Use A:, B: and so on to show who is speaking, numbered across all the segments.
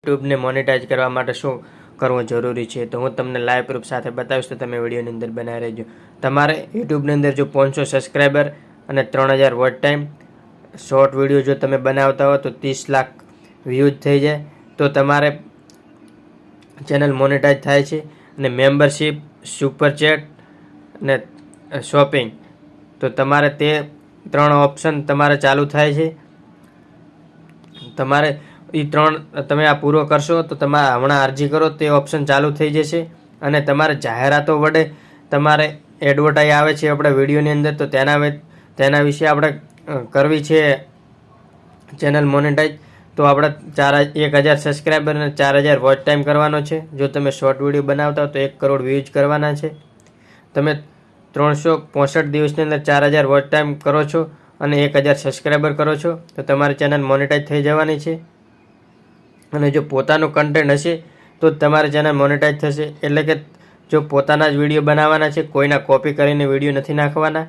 A: યુટ્યુબને monetise કરવા માટે શું કરવું જરૂરી છે? તો હું તમને લાઈવ પ્રૂફ સાથે બતાવીશ, તો તમે વિડીયોની અંદર બનાવી રહેજો. તમારે યુટ્યુબની અંદર જો પાંચસો સબસ્ક્રાઈબર અને ત્રણ હજાર વોટ ટાઈમ શોર્ટ વીડિયો જો તમે બનાવતા હો, તો ત્રીસ લાખ વ્યૂઝ થઈ જાય. તો તમારે ચેનલ મોનેટાઈઝ થાય છે અને મેમ્બરશીપ સુપર ચેટ અને શોપિંગ તો તમારે તે ત્રણ ઓપ્શન તમારે ચાલુ થાય છે. તમારે એ ત્રણ તમે આ પૂરો કરશો તો તમારે હમણાં અરજી કરો, તે ઓપ્શન ચાલુ થઈ જશે. અને તમારે જાહેરાતો વડે તમારે એડવર્ટાઈઝ આવે છે આપણે વિડીયોની અંદર, તો તેના તેના વિશે આપણે કરવી છે ચેનલ મોનેટાઈઝ તો આપણે ચાર એક હજાર સબસ્ક્રાઈબર અને ચાર હજાર વોચ ટાઈમ કરવાનો છે. જો તમે શોર્ટ વીડિયો બનાવતા હો તો એક કરોડ વ્યૂઝ કરવાના છે. તમે ત્રણસો પોસઠ દિવસની અંદર ચાર હજાર વોચ ટાઈમ કરો છો અને એક હજાર સબસ્ક્રાઈબર કરો છો, તો તમારી ચેનલ મોનેટાઈઝ થઈ જવાની છે. અને જો પોતાનું કન્ટેન્ટ હશે, તો તમારે ચેનલ મોનેટાઈઝ થશે. એટલે કે જો પોતાના જ વીડિયો બનાવવાના છે, કોઈના કોપી કરીને વીડિયો નથી નાખવાના,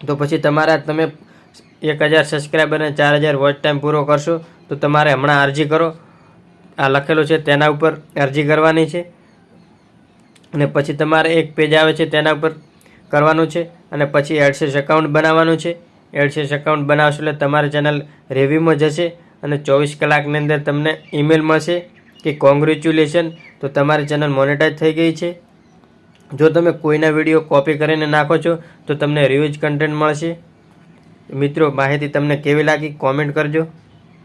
A: તો પછી તમારા તમે એક હજાર સબસ્ક્રાઈબર અને ચાર હજાર વોચ ટાઈમ પૂરો કરશો, તો તમારે હમણાં અરજી કરો. આ લખેલું છે તેના ઉપર અરજી કરવાની છે. અને પછી તમારે એક પેજ આવે છે તેના ઉપર કરવાનું છે. અને પછી એડસેસ એકાઉન્ટ બનાવવાનું છે. એડસેસ એકાઉન્ટ બનાવશો એટલે તમારી ચેનલ રેવ્યુમાં જશે. અને ચોવીસ કલાકની અંદર તમને ઈમેલ મળશે કે કોંગ્રેચ્યુલેશન, તો તમારી ચેનલ મોનેટાઈઝ થઈ ગઈ છે. જો તમે કોઈના વીડિયો કોપી કરીને નાખો છો, તો તમને રિવ્યુઝ કન્ટેન્ટ મળશે. મિત્રો, માહિતી તમને કેવી લાગી, કોમેન્ટ કરજો.